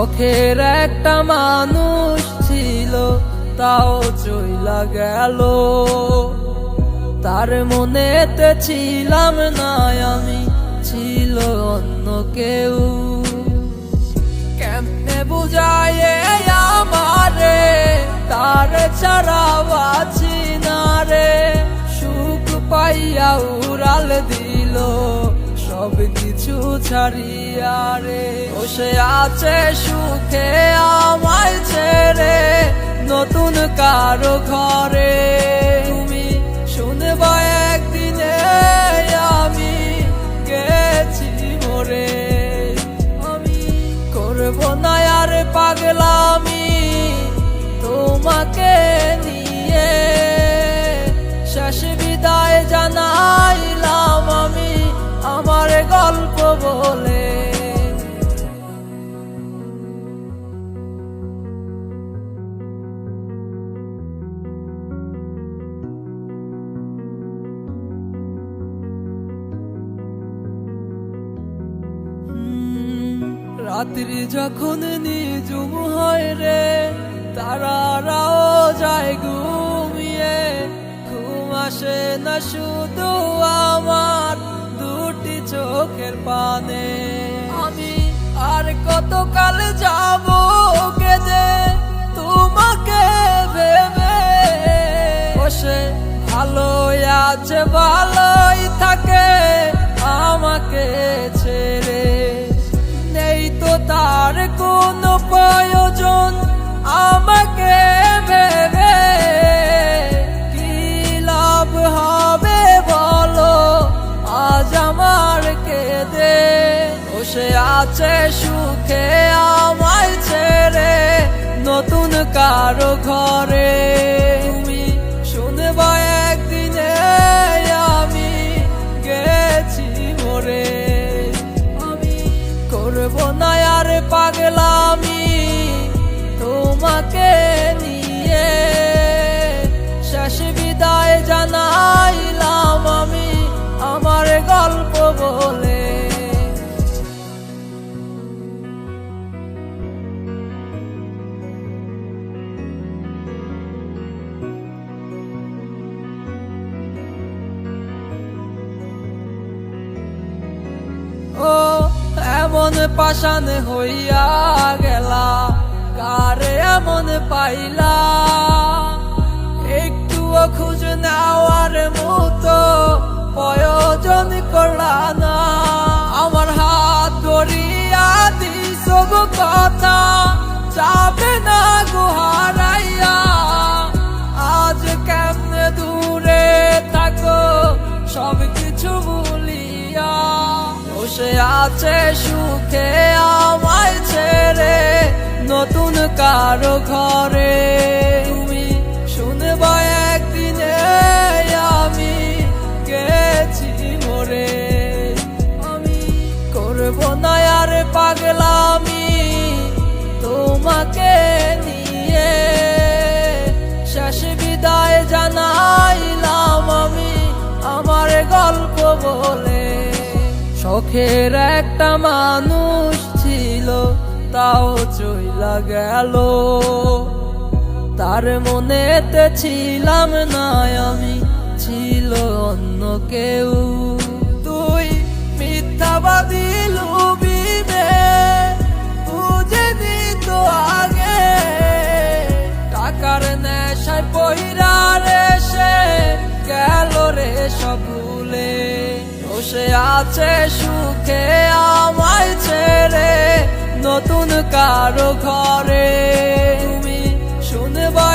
শখের একটা মানুষ ছিল, তাও চইলা গেল। তার মনেতে ছিলাম না আমি, ছিল অন্য কেউ। কেমনে বুঝায় আমারে, তার ছাড়া বাঁচি না রে। সুখ পাইয়া উড়াল দিল সব কিছু ছাড়িয়া রে। বসে আছে সুখে আমায় ছেড়ে, নতুন কারও ঘরে। তুমি শুনবা একদিনে আমি গেছি মরে আমি করব না আর পাগলামি। তোমাকে রাত্রি যখন নিজুম হয় রে, তারারাও যায় ঘুমিয়ে। ঘুম আসে না শুধু আমার, দুটি চোখের পানে। আমি আর কতকাল যাব কেঁদে, তোমাকে ভেবে? বসে ভালো আছে, ভালোই থাকে, আমাকে ছেড়ে তার কোনো প্রয়োজন? আমাকে ভেবে কি লাভ হবে বলো? আজ আমার কেঁদে বসে আছে সুখে আমায় ছেড়ে নতুন কারও ঘরে। তুমি আর এমন পাশান হইয়া গেলা, কারে এমন পাইলা? একটুও খুঁজ নেওয়ার মতো প্রয়োজন করলা না। আমার হাত ধরিয়া দিস কথা। বসে আছে সুখে আমায় ছেড়ে, নতুন কারও ঘরে। তুমি শুনবা একদিনে আমি গেছি মরে আমি করব না আর পাগলামি, তোমাকে শখের একটা মানুষ ছিল, তাও চইলা গেল। তার মনেতে ছিলাম না আমি, ছিল অন্য কেউ। বসে আছে সুখে আমায় ছেড়ে। নতুন কারও ঘরে তুমি শুনবা